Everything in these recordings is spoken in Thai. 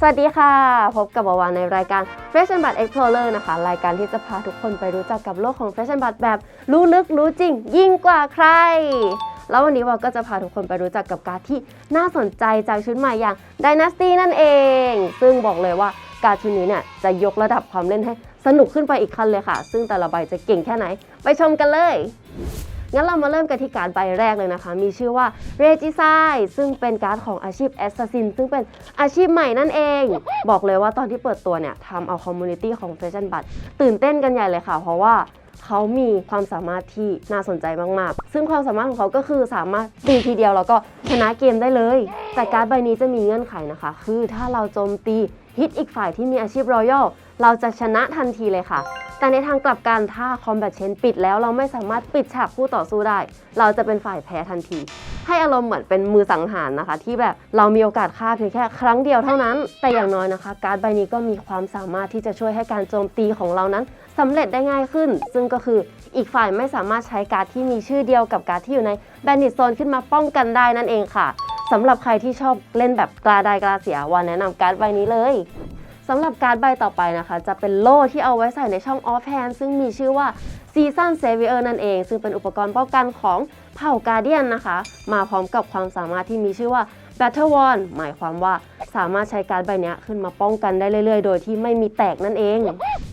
สวัสดีค่ะ พบกับวาวาในรายการ Fashion Bud Explorer นะคะ รายการที่จะพาทุกคนไปรู้จักกับโลกของ Fashion Bud แบบรู้ลึกรู้จริง ยิ่งกว่าใคร แล้ววันนี้วาก็จะพาทุกคนไปรู้จักกับการที่น่าสนใจจากชุดใหม่อย่าง Dynasty นั่นเอง ซึ่งบอกเลยว่าการชุดนี้เนี่ยจะยกระดับความเล่นให้สนุกขึ้นไปอีกขั้นเลยค่ะ ซึ่งแต่ละใบจะเก่งแค่ไหน ไปชมกันเลย งั้นเรามาเริ่มกันที่การใบแรกเลยนะคะ มีชื่อว่า r e g i s i ซึ่งเป็นการ์ดของอาชีพ Assassin ซึ่งเป็นอาชีพใหม่นั่นเอง บอกเลยว่าตอนที่เปิดตัวเนี่ยทำเอาคอมมูนิตี้ของ Fashion b u d ตื่นเต้นกันใหญ่เลยค่ะ เพราะว่าเขามีความสามารถที่น่าสนใจมาก ๆ ซึ่งความสามารถของเขาก็คือสามารถตีทีเดียวแล้วก็ชนะเกมได้เลย แต่การ์ดใบนี้จะมีเงื่อนไขนะคะ คือถ้าเราโจมตีฮิตอีกฝ่ายที่มีอาชีพรอยัลเราจะชนะทันทีเลยค่ะ แต่ในทางกลับกันถ้าคอมแบทเชนปิดแล้วเราไม่สามารถปิดฉากคู่ต่อสู้ได้ เราจะเป็นฝ่ายแพ้ทันที ให้อารมณ์เหมือนเป็นมือสังหารนะคะ ที่แบบเรามีโอกาสฆ่าเพียงแค่ครั้งเดียวเท่านั้น แต่อย่างน้อยนะคะ การ์ดใบนี้ก็มีความสามารถที่จะช่วยให้การโจมตีของเรานั้นสำเร็จได้ง่ายขึ้น ซึ่งก็คืออีกฝ่ายไม่สามารถใช้การ์ดที่มีชื่อเดียวกับการ์ดที่อยู่ในแบนดิตโซนขึ้นมาป้องกันได้นั่นเองค่ะสำหรับใครที่ชอบเล่นแบบกล้าได้กล้าเสียวันแนะนำการ์ดใบนี้เลย สำหรับการ์ดใบต่อไปนะคะ จะเป็นโล่ที่เอาไว้ใส่ในช่องออฟแ a นซึ่งมีชื่อว่า Season Savior นั่นเอง ซึ่งเป็นอุปกรณ์ป้องกันของเผ่าการเดียนนะคะ มาพร้อมกับความสามารถที่มีชื่อว่า Battle Wand หมายความว่าสามารถใช้การ์ดใบนี้ขึ้นมาป้องกันได้เรื่อย ๆ โดยที่ไม่มีแตกนั่นเอง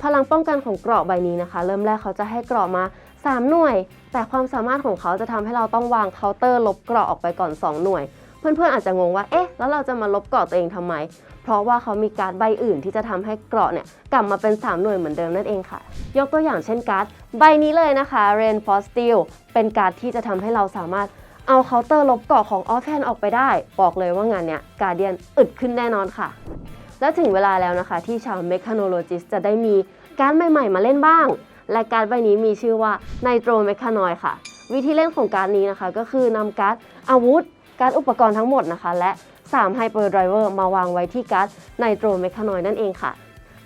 พลังป้องกันของเกราะใบนี้นะคะ เริ่มแรกเขาจะให้เกราะมา 3 หน่วย แต่ความสามารถของเขาจะทำให้เราต้องวางเคาน์เตอร์ลบเกราะออกไปก่อน 2 หน่วย เพื่อนๆอาจจะงงว่า เอ๊ะ แล้วเราจะมาลบเกราะตัวเองทำไม เพราะว่าเขามีการ์ดใบอื่นที่จะทำให้เกราะเนี่ยกลับมาเป็น 3 หน่วยเหมือนเดิมนั่นเองค่ะ ยกตัวอย่างเช่นการ์ดใบนี้เลยนะคะ Rain f o r Steel เป็นการ์ดที่จะทำให้เราสามารถเอาเคาน์เตอร์ลบเกราะของออฟแ a นออกไปได้ บอกเลยว่างานเนี้ยการเดียนอึดขึ้นแน่นอนค่ะ และถึงเวลาแล้วนะคะ ที่ชาว Mechanologist จะได้มีการดใหม่ๆ มาเล่นบ้าง และการดใบนี้มีชื่อว่า Nitro Mechanoid ค่ะ วิธีเล่นของการดนี้นะคะ ก็คือนำการ์ดอาวุธ การอุปกรณ์ทั้งหมดนะคะ และ 3 Hyper Driver มาวางไว้ที่การ์ด Nitro Mechanoid นั่นเองค่ะ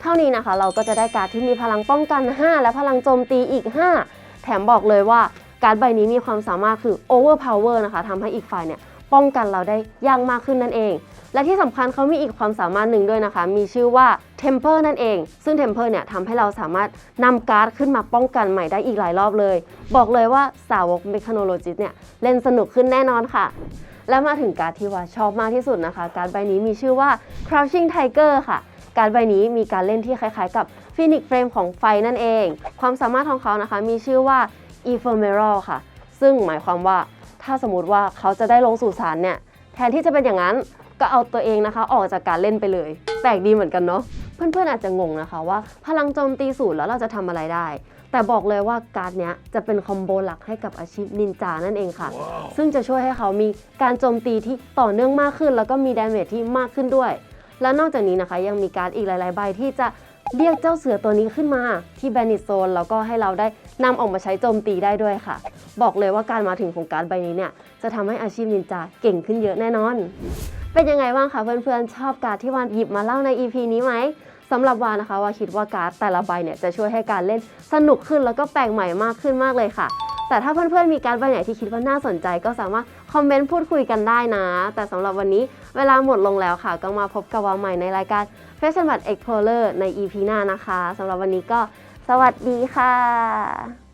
เท่านี้นะคะเราก็จะได้การ์ดที่มีพลังป้องกัน 5 และพลังโจมตีอีก 5 แถมบอกเลยว่าการ์ดใบนี้มีความสามารถคือ Overpower นะคะทำให้อีกฝ่ายเนี่ยป้องกันเราได้ยากมากขึ้นนั่นเอง และที่สำคัญเขามีอีกความสามารถหนึ่งด้วยนะคะ มีชื่อว่า Temper นั่นเอง ซึ่ง Temper เนี่ยทำให้เราสามารถนำการ์ดขึ้นมาป้องกันใหม่ได้อีกหลายรอบเลย บอกเลยว่าสาวก Mechanologist เนี่ยเล่นสนุกขึ้นแน่นอนค่ะ และมาถึงการ์ดที่ว่าชอบมากที่สุดนะคะ การ์ดใบนี้มีชื่อว่า Crouching Tiger ค่ะ การ์ดใบนี้มีการเล่นที่คล้ายๆ กับ Phoenix Frame ของไฟนั่นเอง ความสามารถของเขานะคะมีชื่อว่า Ephemeral ค่ะ ซึ่งหมายความว่าถ้าสมมติว่าเขาจะได้ลงสู่สารเนี่ยแทนที่จะเป็นอย่างนั้น ก็เอาตัวเองนะคะ ออกจากการเล่นไปเลย แปลกดีเหมือนกันเนาะเพื่อนๆอาจจะงงนะคะว่า พลังโจมตีศูนย์แล้วเราจะทำอะไรได้ แต่บอกเลยว่าการ์ดเนี้ยจะเป็นคอมโบหลักให้กับอาชีพนินจานั่นเองค่ะซึ่งจะช่วยให้เขามีการโจมตีที่ต่อเนื่องมากขึ้น แล้วก็มีดาเมจที่มากขึ้นด้วย และนอกจากนี้นะคะยังมีการดอีกหลาย ๆ ใบที่จะเรียกเจ้าเสือตัวนี้ขึ้นมาที่แบนิโซนแล้วก็ให้เราได้นำออกมาใช้โจมตีได้ด้วยค่ะ บอกเลยว่าการมาถึงของการดใบนี้เนี่ยจะทำให้อาชีพนินจาเก่งขึ้นเยอะแน่นอน เป็นยังไงบ้างคะเพื่อนๆ ชอบการดที่วานหยิบมาเล่าใน EP นี้ไหมสำหรับวานะคะว่าคิดว่าการ์ดแต่ละใบเนี่ยจะช่วยให้การเล่นสนุกขึ้นแล้วก็แปลกใหม่มากขึ้นมากเลยค่ะ แต่ถ้าเพื่อนๆมีการ์ดใบไหนที่คิดว่าน่าสนใจก็สามารถคอมเมนต์พูดคุยกันได้นะ แต่สำหรับวันนี้เวลาหมดลงแล้วค่ะ ก็มาพบกับวาใหม่ในรายการ Fashion Bud Explorer ใน EP หน้านะคะสำหรับวันนี้ก็สวัสดีค่ะ